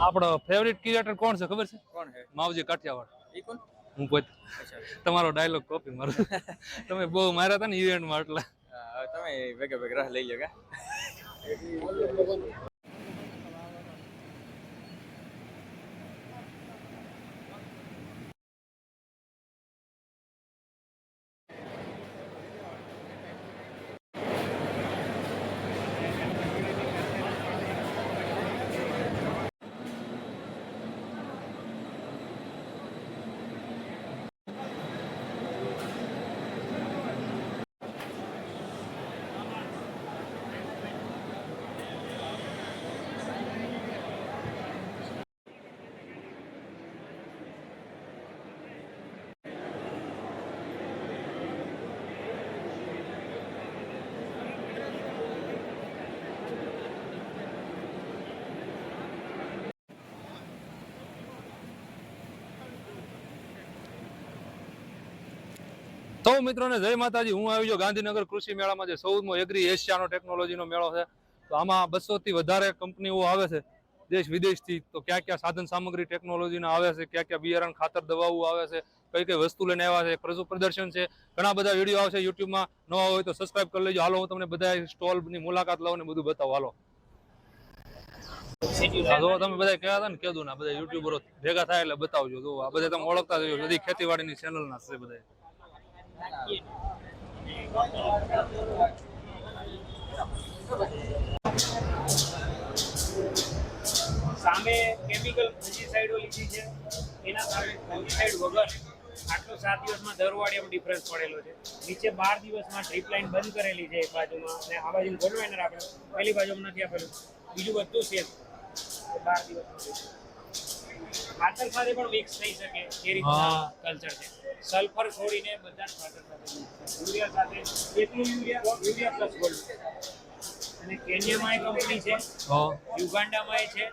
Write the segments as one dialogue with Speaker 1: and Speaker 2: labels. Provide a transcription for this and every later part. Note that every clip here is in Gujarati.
Speaker 1: આપણો ફેવરિટ ક્રિએટર કોણ છે? ખબર છે?
Speaker 2: કોણ છે?
Speaker 1: માવજી કાઠિયાવાડ.
Speaker 2: ઈ કોણ?
Speaker 1: હું
Speaker 2: કોઈ
Speaker 1: તમારો ડાયલોગ કોપી મારો. તમે બહુ માર્યા હતા ને ઇવેન્ટમાં એટલે.
Speaker 2: તમે ભેગા ભેગા રાહ લઈ લો
Speaker 1: તો મિત્રોને જય માતાજી, હું આવી જો ગાંધીનગર કૃષિ મેળામાં જે સૌમો એગ્રી એશિયાનો ટેકનોલોજીનો મેળો છે. તો આમાં બસો થી વધારે કંપનીઓ આવે છે, દેશ વિદેશથી. તો ક્યાં ક્યાં સાધન સામગ્રી ટેકનોલોજીના આવે છે, ક્યાં ક્યાં બિયારણ, ખાતર, દવાઓ આવે છે, કઈ કઈ વસ્તુ લઈને આવ્યા છે, પ્રજુ પ્રદર્શન છે. ઘણા બધા વીડિયો આવશે યુટ્યુબમાં. નવા હોય તો સબસ્ક્રાઇબ કરી લેજો. હાલો, હું તમને બધા સ્ટોલની મુલાકાત લઉં ને બધું બતાવો. હાલો. તમે બધા કહેતા હતા ને કીધું ના બધા યુટ્યુબરો ભેગા થાય એટલે બતાવજો. જો આ બધા તમે ઓળખતા જ હશો. બધી ખેતીવાડીની ચેનલના છે બધા
Speaker 3: સામે કેમિકલ ફંજીસાઇડો લીધી છે. એના સામે ફંજીસાઇડ વગર આટલો સાત દિવસમાં દરવાડિયામાં ડિફરન્સ પડેલો છે. નીચે બાર દિવસમાં ટ્રીપ લાઇન બંધ કરેલી છે એક બાજુમાં અને આ બાજુ ગોલ્ડવાઇનર આપણે પહેલી બાજુમાં નથી આપેલું. બીજું બધું સેમ બાર દિવસમાં ખાતર સાથે પણ મિક્સ થઈ શકે એ રીતના કલ્ચર છે. સલ્ફર છોડીને બધા જ ખાતર સાથે યુરિયા સાથે એટલું યુરિયા યુરિયા પ્લસ ગોલ્ડ અને કેન્યામાં એ કંપની છે યુગાન્ડામાં એ છે.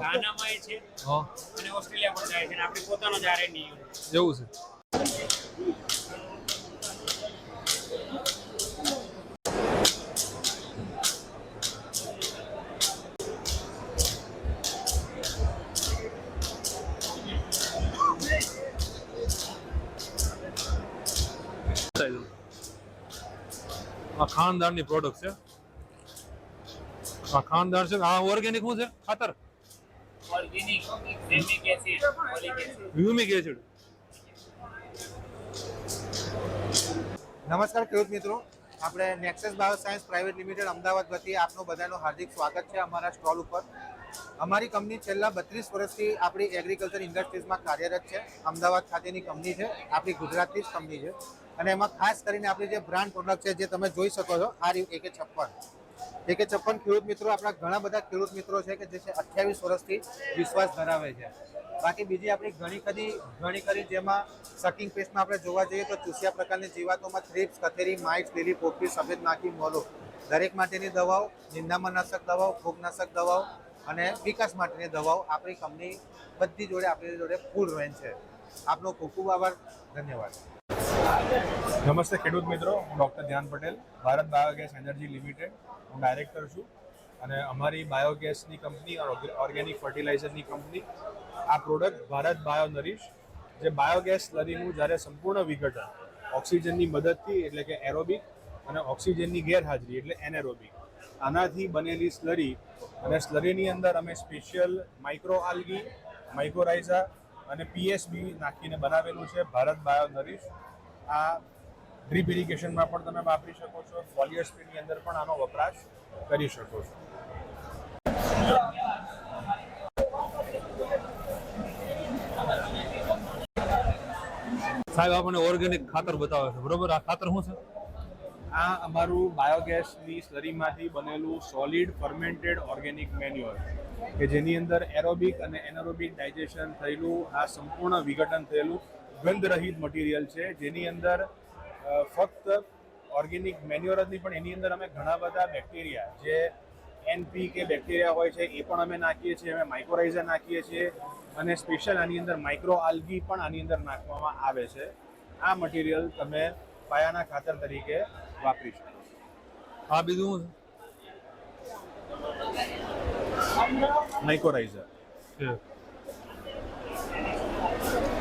Speaker 3: ગાનામાં એ છે અને ઓસ્ટ્રેલિયા પણ જાય છે. અને આપણે પોતાનો જ આરએનડી
Speaker 1: એવું છે. ખાનદારની પ્રોડક્ટ છે. આ ખાનદાર છે. આ ઓર્ગેનિક શું છે? ખાતર.
Speaker 3: ઓર્ગેનિક સેમિક એસિડ ફોલિક એસિડ.
Speaker 4: નમસ્કાર ખેડૂત મિત્રો. આપણે Nexus bio science private limited Ahmedabad વતી આપનું બધાનું હાર્દિક સ્વાગત છે અમારા સ્ટોલ ઉપર. અમારી કંપની છેલ્લા બત્રીસ વર્ષથી આપણી એગ્રીકલ્ચર ઇન્ડસ્ટ્રીઝમાં કાર્યરત છે. અમદાવાદ ખાતેની કંપની છે. આપણી ગુજરાતની જ કંપની છે. અને એમાં ખાસ કરીને આપણી જે બ્રાન્ડ પ્રોડક્ટ છે, જે તમે જોઈ શકો છો, આ રહ્યું એકે છપ્પન. એકે છપ્પન ખેડૂત મિત્રો, આપણા ઘણા બધા ખેડૂત મિત્રો છે કે જે છે અઠ્યાવીસ વર્ષથી વિશ્વાસ ધરાવે છે. બાકી બીજી આપણી ઘણી ખરી ઘણી ખરી જેમાં સકિંગ પેસ્ટમાં આપણે જોવા જઈએ તો ચૂસ્યા પ્રકારની જીવાતોમાં થ્રીપ્સ કથેરી માઇટ લીલી પોપટી સફેદ નાખી, મોલો. દરેક માટેની દવાઓ નિંદામનાશક દવાઓ ફૂગનાશક દવાઓ અને વિકાસ માટેની દવાઓ આપણી કંપની બધી જોડે આપણી જોડે ફૂલ રેન્જ છે. આપનો ખૂબ ખૂબ આભાર. ધન્યવાદ.
Speaker 5: નમસ્તે ખેડૂત મિત્રો, હું doctor Dhyan Patel, Bharat biogas energy limited. હું ડાયરેક્ટર છું અને અમારી બાયોગેસની કંપની ઓર્ગેનિક ફર્ટિલાઇઝરની કંપની, આ પ્રોડક્ટ ભારત બાયો નરીશ જે બાયોગેસ સ્લરીનું જ્યારે સંપૂર્ણ વિઘટન, ઓક્સિજનની મદદથી એટલે કે એરોબિક અને ઓક્સિજનની ગેરહાજરી એટલે એનેરોબિક, આનાથી બનેલી સ્લરી અને સ્લરીની અંદર અમે સ્પેશિયલ માઇક્રો આલ્ગી, માઇક્રોરાઇઝા અને પીએસબી નાખીને બનાવેલું છે ભારત બાયો નરીશ આ ડ્રીપ ઇરિગેશનમાં પણ તમે વાપરી શકો છો. ફોલિયર સ્પ્રેની અંદર પણ આનો વપરાશ કરી શકો છો.
Speaker 1: સાહેબ આપણને ઓર્ગેનિક ખાતર બતાવે છે. બરોબર? આ ખાતર શું છે?
Speaker 5: આ અમારું બાયોગેસની સ્લરીમાંથી બનેલું સોલિડ ફર્મેન્ટેડ ઓર્ગેનિક મેન્યુઅર કે જેની અંદર એરોબિક અને એનારોબિક ડાયજેશન થયેલું આ સંપૂર્ણ વિઘટન થયેલું ગંધરહિત મટીરિયલ છે જેની અંદર ફક્ત ઓર્ગેનિક મેન્યુઅર જ નહીં પણ એની અંદર અમે ઘણા બધા બેક્ટેરિયા જે એનપી કે બેક્ટેરિયા હોય છે એ પણ અમે નાખીએ છીએ અમે માઇક્રોરાઇઝર નાખીએ છીએ અને સ્પેશિયલ આની અંદર માઇક્રો આલ્ગી પણ આની અંદર નાખવામાં આવે છે. આ મટીરિયલ તમે પાયાના ખાતર તરીકે વાપરી શકો
Speaker 1: આ બીજું? માઇક્રોરાઇઝર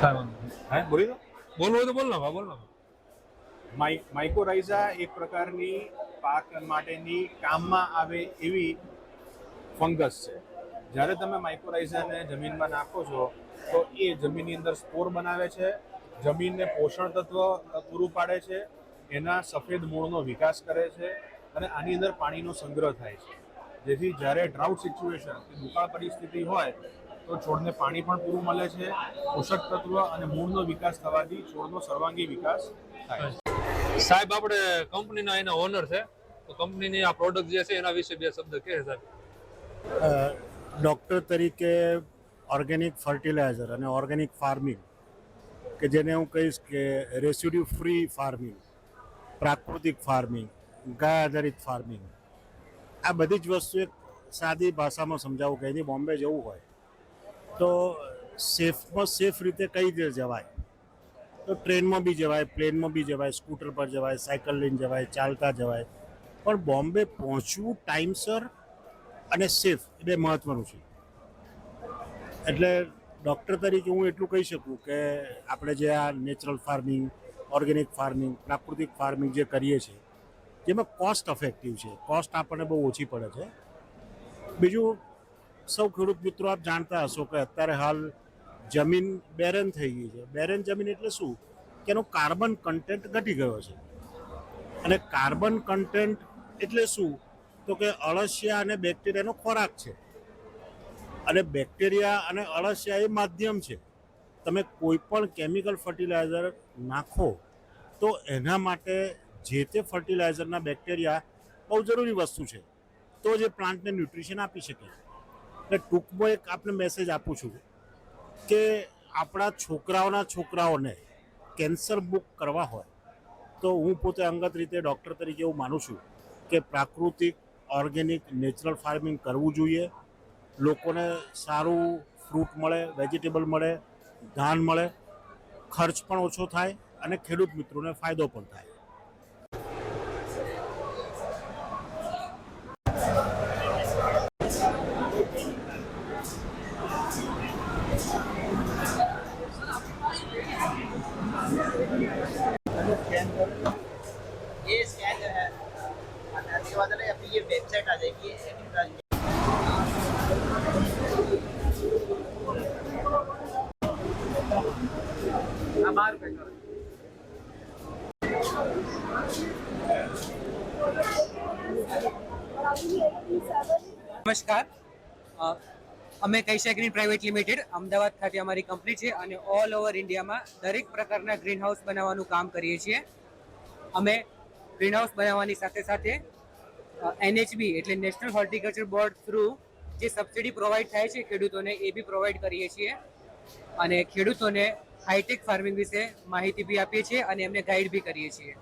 Speaker 1: કાંઈ
Speaker 5: બોલી દો.
Speaker 1: બોલવું હોય તો બોલ ના બોલ ના.
Speaker 5: માઇકોરાઇઝા એક પ્રકારની પાક માટેની કામમાં આવે એવી ફંગસ છે. જ્યારે તમે માઇકોરાઇઝાને જમીનમાં નાખો છો તો એ જમીનની અંદર સ્પોર બનાવે છે જમીનને પોષણ તત્વ પૂરું પાડે છે એના સફેદ મૂળનો વિકાસ કરે છે અને આની અંદર પાણીનો સંગ્રહ થાય છે. જેથી જ્યારે ડ્રાઉટ સિચ્યુએશન દુકાળ પરિસ્થિતિ હોય તો છોડને પાણી પણ પૂરું મળે છે પોષક તત્વ અને મૂળનો વિકાસ થવાથી છોડનો સર્વાંગી વિકાસ થાય
Speaker 1: સાહેબ આપણે કંપનીના એના ઓનર છે તો કંપનીની આ પ્રોડક્ટ જે છે એના વિશે બે શબ્દ કહે સાહેબ.
Speaker 6: ડૉક્ટર તરીકે ઓર્ગેનિક ફર્ટિલાઇઝર અને ઓર્ગેનિક ફાર્મિંગ કે જેને હું કહીશ કે રેસિડ્યુ ફ્રી ફાર્મિંગ પ્રાકૃતિક ફાર્મિંગ ગાય આધારિત ફાર્મિંગ આ બધી જ વસ્તુ એક સાદી ભાષામાં સમજાવવું કે અહીંથી બોમ્બે જવું હોય. તો સેફમાં સેફ રીતે કઈ રીતે જવાય? તો ટ્રેનમાં બી જવાય, પ્લેનમાં બી જવાય, સ્કૂટર પર જવાય, સાયકલ લઈને જવાય, ચાલતા જવાય. પણ બોમ્બે પહોંચવું ટાઈમસર અને સેફ એ બે મહત્વનું છે. એટલે ડૉક્ટર તરીકે હું એટલું કહી શકું કે આપણે જે આ નેચરલ ફાર્મિંગ, ઓર્ગેનિક ફાર્મિંગ, પ્રાકૃતિક ફાર્મિંગ જે કરીએ છીએ, જેમાં કોસ્ટ અફેક્ટિવ છે. કોસ્ટ આપણને બહુ ઓછી પડે છે. બીજું સૌ ખેડૂત મિત્રો, આપ જાણતા હશો કે અત્યારે હાલ જમીન બેરન થઈ ગઈ છે. બેરન જમીન એટલે શું? કે એનો કાર્બન કન્ટેન્ટ ઘટી ગયો છે. અને કાર્બન કન્ટેન્ટ એટલે શું? તો કે અળસિયા અને બેક્ટેરિયાનો ખોરાક છે. અને બેક્ટેરિયા અને અળસિયા એ માધ્યમ છે. તમે કોઈ પણ કેમિકલ ફર્ટિલાઇઝર નાખો, તો એના માટે જે તે ફર્ટિલાઇઝરના બેક્ટેરિયા બહુ જરૂરી વસ્તુ છે. તો જે પ્લાન્ટને ન્યુટ્રિશન આપી શકે એટલે ટૂંકમાં એક આપને મેસેજ આપું છું કે આપણા છોકરાઓના છોકરાઓને કેન્સર બુક કરવા હોય, તો હું પોતે અંગત રીતે ડૉક્ટર તરીકે એવું માનું છું કે પ્રાકૃતિક ઓર્ગેનિક નેચરલ ફાર્મિંગ કરવું જોઈએ. લોકોને સારું ફ્રૂટ મળે વેજીટેબલ મળે, ધાન મળે, ખર્ચ પણ ઓછો થાય અને ખેડૂત મિત્રોને ફાયદો પણ થાય.
Speaker 7: નમસ્કાર. અમે Kaisha green private limited Ahmedabad ખાતે અમારી કંપની છે અને ઓલ ઓવર ઇન્ડિયામાં દરેક પ્રકારના ગ્રીન હાઉસ બનાવવાનું કામ કરીએ છીએ. અમે ગ્રીન હાઉસ બનાવવાની સાથે સાથે એનએચબી એટલે નેશનલ હોર્ટિકલ્ચર બોર્ડ થ્રુ જે સબસિડી પ્રોવાઈડ થાય છે ખેડૂતોને એ બી પ્રોવાઈડ કરીએ છીએ. અને ખેડૂતોને હાઈટેક ફાર્મિંગ વિશે માહિતી બી આપીએ છીએ અને એમને ગાઈડ બી કરીએ છીએ.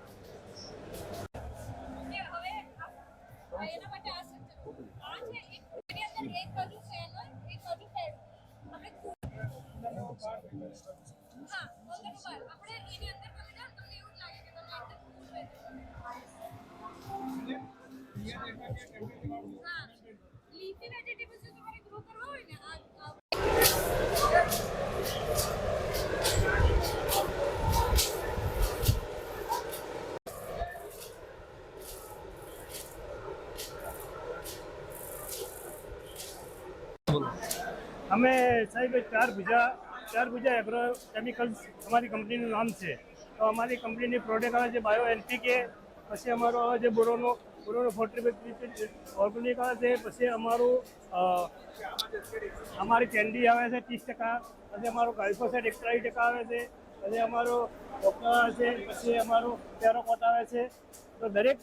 Speaker 8: અમે સાહેબ ચાર બીજા ચાર બીજા એગ્રો કેમિકલ્સ અમારી કંપનીનું નામ છે. તો અમારી કંપનીની પ્રોડક્ટ આવે છે બાયો એનપીકે પછી અમારો આવે છે બોરોનો બોરોનો ફોર્ટી ઓર્ગેનિક આવે છે, પછી અમારું અમારી કેન્ડી આવે છે ત્રીસ ટકા, પછી અમારું ગાલ્ફોસેટ એકત્રીસ ટકા આવે છે, પછી અમારો ડોક્ટર આવે છે, પછી અમારો ટેરોકોટ આવે છે. તો દરેક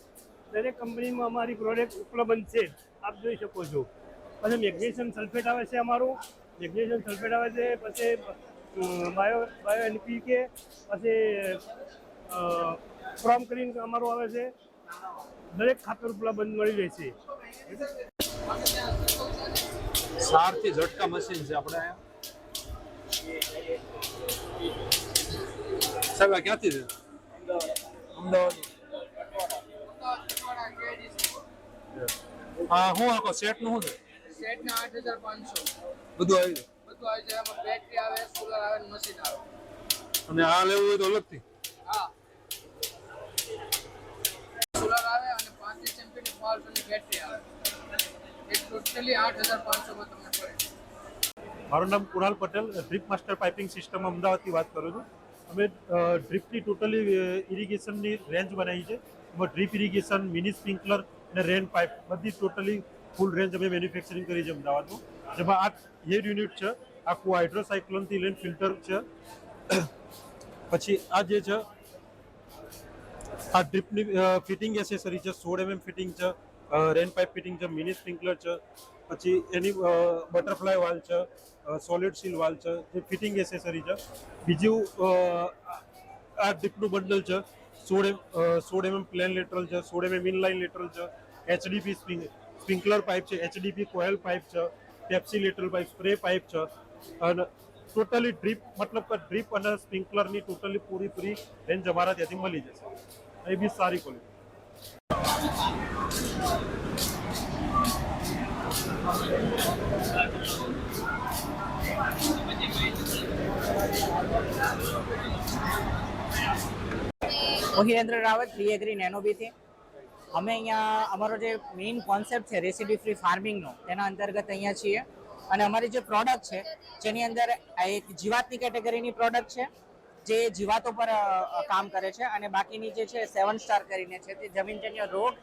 Speaker 8: દરેક કંપનીમાં અમારી પ્રોડક્ટ ઉપલબ્ધ છે, આપ જોઈ શકો છો. પછી મેગ્નેશિયમ સલ્ફેટ આવે છે અમારું, મેગ્નેશિયમ સલ્ફેટ આવે છે, પછી બાયો બાયો બાયો એનપીકે, પછી ક્રોમ ક્રીન અમારું આવે છે. દરેક ખાતર ઉપલબ્ધ મળી રહેશે
Speaker 1: સારથી ઝટકા મશીન છે આપણે સાહેબ આ ક્યાંથી છે? અમદાવાદ. હા હું આખો સેટનું શું છે?
Speaker 9: સેટ ના આઠ હજાર પાંચસો.
Speaker 1: બધું આવી જાય.
Speaker 9: બધું આવી જાય બેટરી આવે સોલર આવે ને મશીન આવે.
Speaker 1: અને આ લેવું હોય તો અલગથી
Speaker 9: હા સોલર આવે અને પાંત્રીસ એમપી ની પાવરની બેટરી આવે. એ ટોટલી આઠ હજાર પાંચસોમાં તમને પડે
Speaker 10: મારું નામ Kunal Patel drip master piping system અમદાવાદથી વાત કરું છું. અમે ડ્રીપની ટોટલી ઇરિગેશનની રેન્જ બનાવી છે. એમાં ડ્રીપ ઇરિગેશન મિની સ્પ્રિંકલર અને રેન પાઇપ બધી ટોટલી ફૂલ રેન્જ અમે મેન્યુફેક્ચરિંગ કરી છે અમદાવાદમાં. જેમાં આ હેડ યુનિટ છે, આખું હાઇડ્રોસાયક્લોનથી લઈને ફિલ્ટર છે. પછી આ જે છે આ ડ્રીપની ફિટિંગ એસેસરી છે, સોળ એમએમ ફિટિંગ છે રેન પાઇપ ફિટિંગ છે મિની સ્પ્રિંકલર છે, પછી એની બટરફ્લાય વાલ છે સોલિડ સીલ વાલ છે, જે ફિટિંગ એસેસરી છે. બીજું આ ડ્રીપનું બંડલ છે, સોળ એમ સોળ એમએમ પ્લેન લેટરલ છે, સોળ એમએમ ઇનલાઇન લેટરલ છે એચડીપી સ્પ્રિંકલર પાઇપ છે એચડીપી કોયલ પાઇપ છે Pepsi lateral pipe spray pipe છે, અને ટોટલી ડ્રીપ મતલબ કે ડ્રીપ અને સ્પ્રિંકલરની ટોટલી પૂરી પૂરી રેન્જ અમારા ત્યાંથી મળી જશે. એ બી સારી ક્વોલિટી
Speaker 11: રાવત એગ્રી નેનોબીથી અમે અહીંયા, અમારો જે મેઇન કોન્સેપ્ટ છે રેસીપી ફ્રી ફાર્મિંગનો તેના અંતર્ગત અહીંયા છીએ. અને અમારી જે પ્રોડક્ટ છે, જેની અંદર એક જીવાતની કેટેગરીની પ્રોડક્ટ છે. જે જીવાતો પર કામ કરે છે અને બાકીની જે છે સેવન સ્ટાર કરીને છે તે જમીનજન્ય રોગ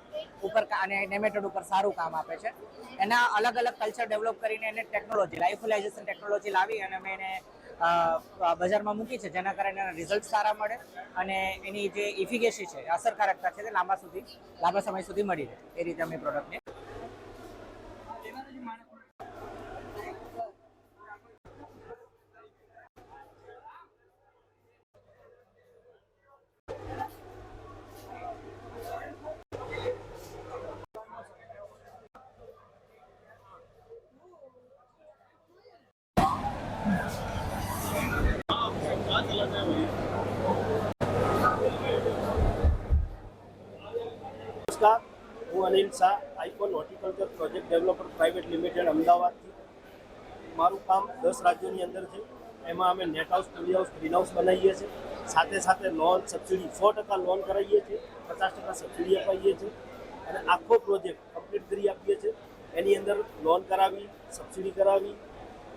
Speaker 11: ઉપર અને નેમેટોડ ઉપર સારું કામ આપે છે. એના અલગ અલગ કલ્ચર ડેવલપ કરીને એને ટેકનોલોજી લાઇફલાઇઝેશન ટેકનોલોજી લાવી અને અમે એને બજારમાં મૂકી છે, જેના કારણે એના રિઝલ્ટ સારા મળે અને એની જે ઇફિકેસી છે, અસરકારકતા છે તે લાંબા સુધી, લાંબા સમય સુધી મળી રહે. એ રીતે અમે પ્રોડક્ટને
Speaker 12: નમસ્કાર હું Anil Shah Icon horticulture project developer private limited, અમદાવાદથી. મારું કામ દસ રાજ્યોની અંદર છે. એમાં અમે net house poly house green house બનાવીએ છીએ. સાથે સાથે લોન સબસિડી સો ટકા લોન કરાવીએ છીએ. પચાસ ટકા સબસિડી અપાવીએ છીએ. અને આખો પ્રોજેક્ટ કમ્પ્લીટ કરી આપીએ છીએ. એની અંદર લોન કરાવી સબસિડી કરાવી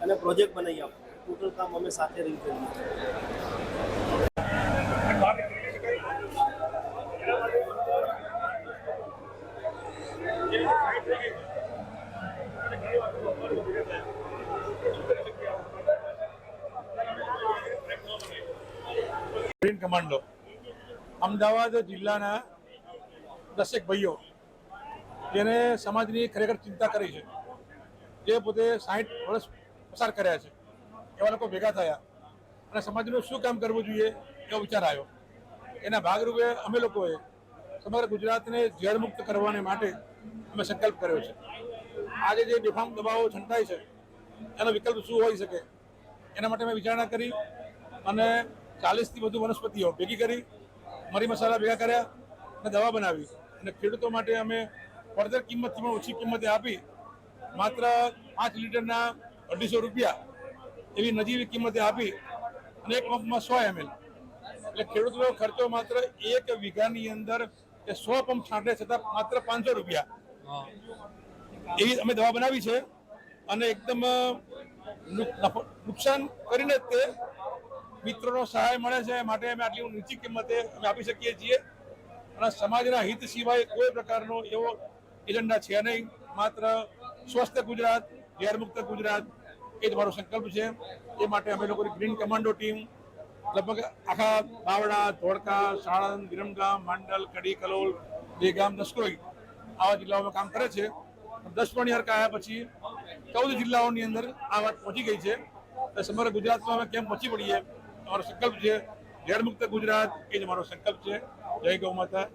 Speaker 12: અને પ્રોજેક્ટ બનાવી આપીએ. ટોટલ કામ અમે સાથે રહી કરીએ છીએ
Speaker 13: ગ્રીન કમાન્ડો અમદાવાદ જિલ્લાના દસેક ભાઈઓ જેને સમાજની ખરેખર ચિંતા કરી છે, જે પોતે સાઠ વર્ષ પસાર કર્યા છે, એવા લોકો ભેગા થયા અને સમાજનું શું કામ કરવું જોઈએ એવો વિચાર આવ્યો. એના ભાગરૂપે અમે લોકોએ સમગ્ર ગુજરાતને ઝેરમુક્ત કરવાને માટે અમે સંકલ્પ કર્યો છે. આજે જે બેફામ દબાવો છંટાય છે, એનો વિકલ્પ શું હોઈ શકે, એના માટે મેં વિચારણા કરી અને ચાલીસથી વધુ વનસ્પતિઓ ભેગી કરી, મરી મસાલા ભેગા કર્યા અને દવા બનાવી. અને ખેડૂતો માટે અમે ફર્ધર કિંમતથી પણ ઓછી કિંમતે આપી માત્ર પાંચ લીટરના અઢીસો રૂપિયા એવી નજીવી કિંમતે આપી અને એક પંપમાં સો એમએલ. એટલે ખેડૂતનો ખર્ચો માત્ર એક વીઘાની અંદર એ સો પંપ છાંટે છતાં માત્ર પાંચસો રૂપિયા. એવી અમે દવા બનાવી છે અને એકદમ નુકસાન કરીને તે મિત્રોનો સહાય મળે છે માટે અમે આટલી નીચી કિંમતે અમે આપી શકીએ છીએ. અને સમાજના હિત સિવાય કોઈ પ્રકારનો એવો એજન્ડા છે નહીં. માત્ર સ્વસ્થ ગુજરાત ઝેરમુક્ત ગુજરાત એ જ મારો સંકલ્પ છે. એ માટે અમે લોકોની ગ્રીન કમાન્ડો ટીમ લગભગ આખા બાવડા, ધોળકા સાણંદ વિરમગામ, માંડલ, કડી, કલોલ, દેગામ દસકોઈ આવા જિલ્લાઓમાં કામ કરે છે. દસ યાર આવ્યા પછી ચૌદ જિલ્લાઓની અંદર આ વાત પહોંચી ગઈ છે. સમગ્ર ગુજરાતમાં અમે કેમ પહોંચી પડીએ? અમારો સંકલ્પ છે ઝેરમુક્ત ગુજરાત એ જ અમારો સંકલ્પ છે જય ગૌ માતા.